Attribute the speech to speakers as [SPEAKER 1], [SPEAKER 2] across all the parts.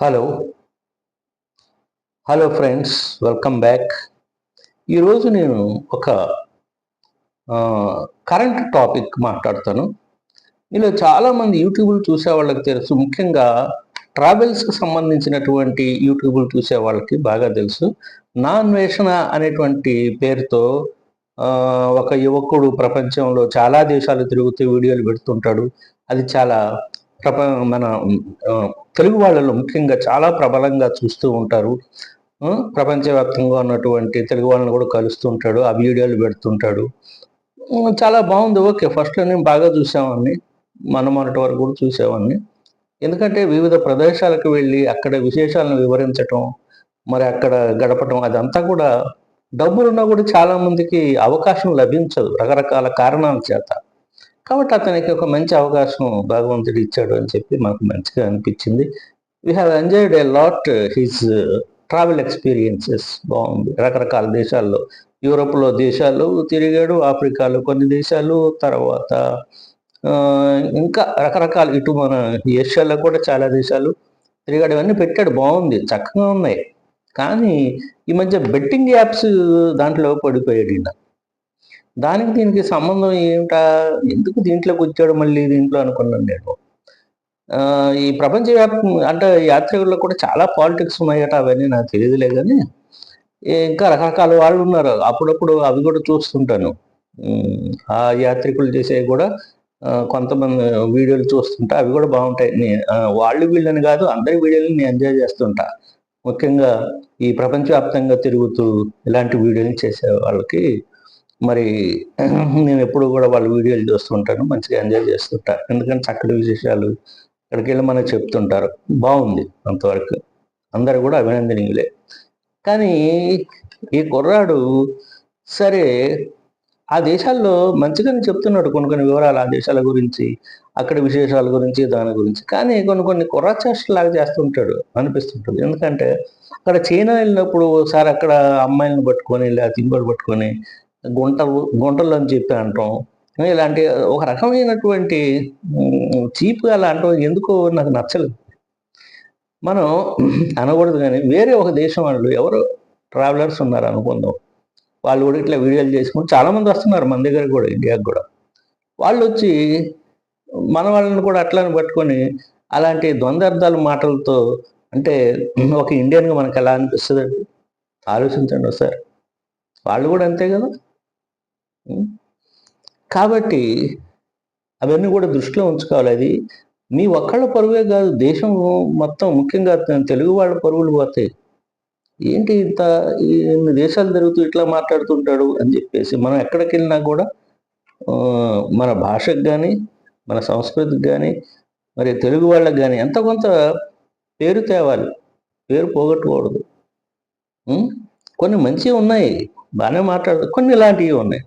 [SPEAKER 1] Hello hello friends welcome back ఈరోజు నేను ఒక కరెంట్ టాపిక్ మాట్లాడతాను. మీలో చాలామంది యూట్యూబ్లు చూసే వాళ్ళకి తెలుసు. ముఖ్యంగా ట్రావెల్స్కి సంబంధించినటువంటి యూట్యూబ్లు చూసే వాళ్ళకి బాగా తెలుసు. నా అన్వేషణ అనేటువంటి పేరుతో ఒక యువకుడు ప్రపంచంలో చాలా దేశాలు తిరుగుతూ వీడియోలు పెడుతుంటాడు. అది చాలా ప్రప మన తెలుగు వాళ్ళలో ముఖ్యంగా చాలా ప్రబలంగా చూస్తూ ఉంటారు. ప్రపంచవ్యాప్తంగా ఉన్నటువంటి తెలుగు వాళ్ళని కూడా కలుస్తూ ఉంటాడు ఆ వీడియోలు పెడుతుంటాడు. చాలా బాగుంది. ఓకే ఫస్ట్లో నేను బాగా చూసేవాడిని. మన మొన్నటి వరకు కూడా చూసేవాడిని. ఎందుకంటే వివిధ ప్రదేశాలకు వెళ్ళి అక్కడ విశేషాలను వివరించటం మరి అక్కడ గడపటం అదంతా కూడా డబ్బులున్నా కూడా చాలా మందికి అవకాశం లభించదు రకరకాల కారణాల చేత. కాబట్టి అతనికి ఒక మంచి అవకాశం భగవంతుడు ఇచ్చాడు అని చెప్పి మాకు మంచిగా అనిపించింది. We have enjoyed a lot his travel experiences బాగుంది. రకరకాల దేశాల్లో యూరోప్లో దేశాలు తిరిగాడు ఆఫ్రికాలో కొన్ని దేశాలు తర్వాత ఇంకా రకరకాల ఇటు మన ఏషియాలో కూడా చాలా దేశాలు తిరిగాడు. ఇవన్నీ పెట్టాడు. బాగుంది. చక్కగా ఉన్నాయి. కానీ ఈ మధ్య బెట్టింగ్ యాప్స్ దాంట్లో పడిపోయాడు ఈయన. దానికి దీనికి సంబంధం ఏమిటా? ఎందుకు దీంట్లోకి వచ్చాడు మళ్ళీ దీంట్లో అనుకున్నాను నేను. ఈ ప్రపంచవ్యాప్తం అంటే యాత్రికుల్లో కూడా చాలా పాలిటిక్స్ ఉన్నాయట అవన్నీ నాకు తెలియదులే కానీ ఇంకా రకరకాల వాళ్ళు ఉన్నారు. అప్పుడప్పుడు అవి కూడా చూస్తుంటాను. ఆ యాత్రికులు చేసేవి కూడా కొంతమంది వీడియోలు చూస్తుంటా అవి కూడా బాగుంటాయి. వాళ్ళు వీళ్ళని కాదు అందరి వీడియోలు నేను ఎంజాయ్ చేస్తుంటా. ముఖ్యంగా ఈ ప్రపంచవ్యాప్తంగా తిరుగుతూ ఇలాంటి వీడియోలు చేసే వాళ్ళకి మరి నేను ఎప్పుడు కూడా వాళ్ళ వీడియోలు చూస్తుంటాను మంచిగా ఎంజాయ్ చేస్తుంటా ఎందుకంటే చక్కటి విశేషాలు ఇక్కడికి వెళ్ళి మనకు చెప్తుంటారు. బాగుంది అంతవరకు. అందరు కూడా అభినందనీయులే. కానీ ఈ కుర్రాడు సరే ఆ దేశాల్లో మంచిగానే చెప్తున్నాడు కొన్ని కొన్ని వివరాలు ఆ దేశాల గురించి అక్కడ విశేషాల గురించి దాని గురించి. కానీ కొన్ని కొన్ని కుర్రాచేష్టలాగా చేస్తుంటాడు అనిపిస్తుంటుంది. ఎందుకంటే అక్కడ చైనా వెళ్ళినప్పుడు ఒకసారి అక్కడ అమ్మాయిలను పట్టుకొని లేదా తింబడి పట్టుకొని గుంట గుంటలు అని చెప్పి అంటాం. ఇలాంటి ఒక రకమైనటువంటి చీప్గా అలా అంటాం ఎందుకో నాకు నచ్చలేదు. మనం అనకూడదు కానీ వేరే ఒక దేశం వాళ్ళు ఎవరు ట్రావెలర్స్ ఉన్నారు అనుకుందాం. వాళ్ళు కూడా ఇట్లా వీడియోలు చేసుకుని చాలామంది వస్తున్నారు మన దగ్గర కూడా ఇండియాకి కూడా. వాళ్ళు వచ్చి మన వాళ్ళని కూడా అట్లానే పట్టుకొని అలాంటి ద్వంద్వార్థాల మాటలతో అంటే ఒక ఇండియన్గా మనకు ఎలా అనిపిస్తుంది ఆలోచించండి ఒకసారి. వాళ్ళు కూడా అంతే కదా? కాబట్టి అవన్నీ కూడా దృష్టిలో ఉంచుకోవాలి. అది మీ ఒక్కళ్ళ పరువే కాదు దేశం మొత్తం ముఖ్యంగా తెలుగు వాళ్ళ పరువులు పోతాయి ఏంటి ఇంత ఇన్ని దేశాలు తిరుగుతూ ఇట్లా మాట్లాడుతుంటాడు అని చెప్పేసి మనం ఎక్కడికి వెళ్ళినా కూడా మన భాషకు కానీ మన సంస్కృతికి కానీ మరి తెలుగు వాళ్ళకి కానీ ఎంత కొంత పేరు తేవాలి. పేరు పోగొట్టకూడదు కొన్ని మంచివి ఉన్నాయి బాగానే మాట్లాడదు కొన్ని ఇలాంటివి ఉన్నాయి.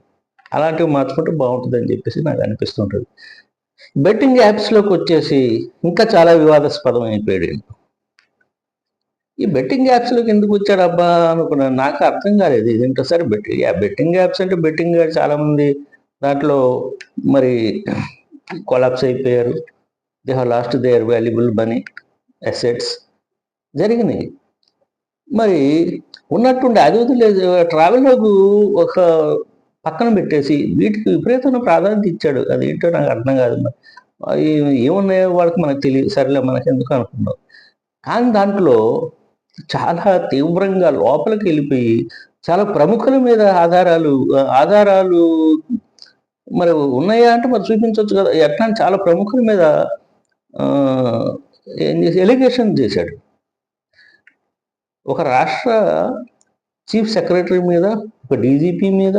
[SPEAKER 1] అలాంటివి మార్చుకుంటే బాగుంటుందని చెప్పేసి నాకు అనిపిస్తుంటుంది. బెట్టింగ్ యాప్స్లోకి వచ్చేసి ఇంకా చాలా వివాదాస్పదం అయిపోయాడు ఈ బెట్టింగ్ యాప్స్లోకి ఎందుకు వచ్చాడు అబ్బా అనుకున్నాను నాకు అర్థం కాలేదు. ఇదేంటో సరే బెట్టింగ్ బెట్టింగ్ యాప్స్ అంటే బెట్టింగ్ చాలామంది దాంట్లో మరి కొలాప్స్ అయిపోయారు. They have lost their valuable money assets జరిగినాయి. మరి ఉన్నట్టుండి అది వదిలేదు ట్రావెల్లోకి ఒక పక్కన పెట్టేసి వీటికి విపరీతమైన ప్రాధాన్యత ఇచ్చాడు. అది ఏంటో నాకు అర్థం కాదు ఏమున్నాయో వాళ్ళకి మనకు తెలియదు. సరేలే మనకి ఎందుకు అనుకున్నాం కానీ దాంట్లో చాలా తీవ్రంగా లోపలికి వెళ్ళిపోయి చాలా ప్రముఖుల మీద ఆధారాలు ఆధారాలు మరి ఉన్నాయా అంటే మరి చూపించవచ్చు కదా. ఎట్లా చాలా ప్రముఖుల మీద ఏం చేసి ఎలిగేషన్ చేశాడు. ఒక రాష్ట్ర చీఫ్ సెక్రటరీ మీద ఒక డీజీపీ మీద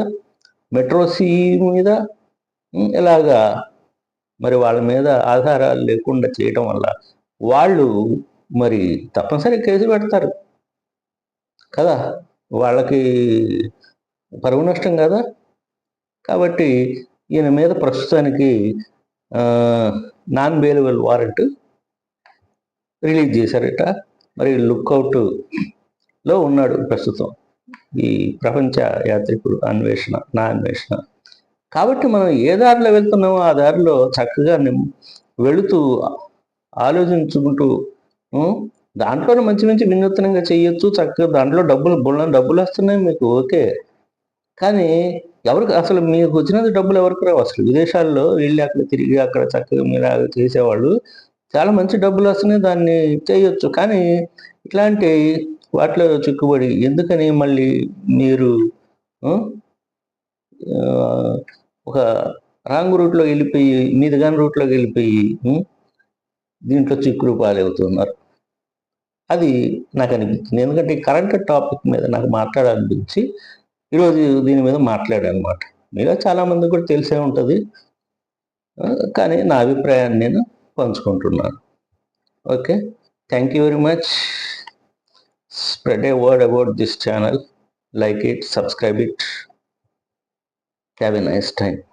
[SPEAKER 1] మెట్రో సీ మీద ఇలాగా మరి వాళ్ళ మీద ఆధారాలు లేకుండా చేయటం వల్ల వాళ్ళు మరి తప్పనిసరి కేసు పెడతారు. కదా? వాళ్ళకి పరువు నష్టం కదా? కాబట్టి ఈయన మీద ప్రస్తుతానికి నాన్ బెయిలబుల్ వారెంట్ రిలీజ్ చేశారట. మరి లుక్అవుట్లో ఉన్నాడు ప్రస్తుతం. ఈ ప్రపంచ యాత్రికుడు అన్వేషణ నా అన్వేషణ. కాబట్టి మనం ఏ దారిలో వెళ్తున్నామో ఆ దారిలో చక్కగా వెళుతూ ఆలోచించుకుంటూ దాంట్లోనే మంచి మంచి వినూత్నంగా చేయొచ్చు చక్కగా దాంట్లో డబ్బులు బుల్ల డబ్బులు వస్తున్నాయి మీకు ఓకే. కానీ ఎవరికి అసలు మీకు వచ్చినది డబ్బులు ఎవరికి రావు? అసలు విదేశాల్లో వెళ్ళి అక్కడ తిరిగి అక్కడ చక్కగా మీరు చేసేవాళ్ళు చాలా మంచి డబ్బులు వస్తున్నాయి దాన్ని చేయొచ్చు. కానీ ఇట్లాంటి వాటిలో చిక్కుబడి. ఎందుకని మళ్ళీ మీరు ఒక రాంగ్ రూట్లో వెళ్ళిపోయి మీది కాని రూట్లోకి వెళ్ళిపోయి దీంట్లో చిక్కులు పాలవుతున్నారు. అది నాకు అనిపించింది. ఎందుకంటే కరెంట్ టాపిక్ మీద నాకు మాట్లాడాలనిపించి ఈరోజు దీని మీద మాట్లాడనమాట. మీలో చాలామంది కూడా తెలిసే ఉంటుంది. కానీ నా అభిప్రాయాన్ని నేను పంచుకుంటున్నాను. Okay? Thank you very much. spread a word about this channel like it subscribe it. Have a nice time.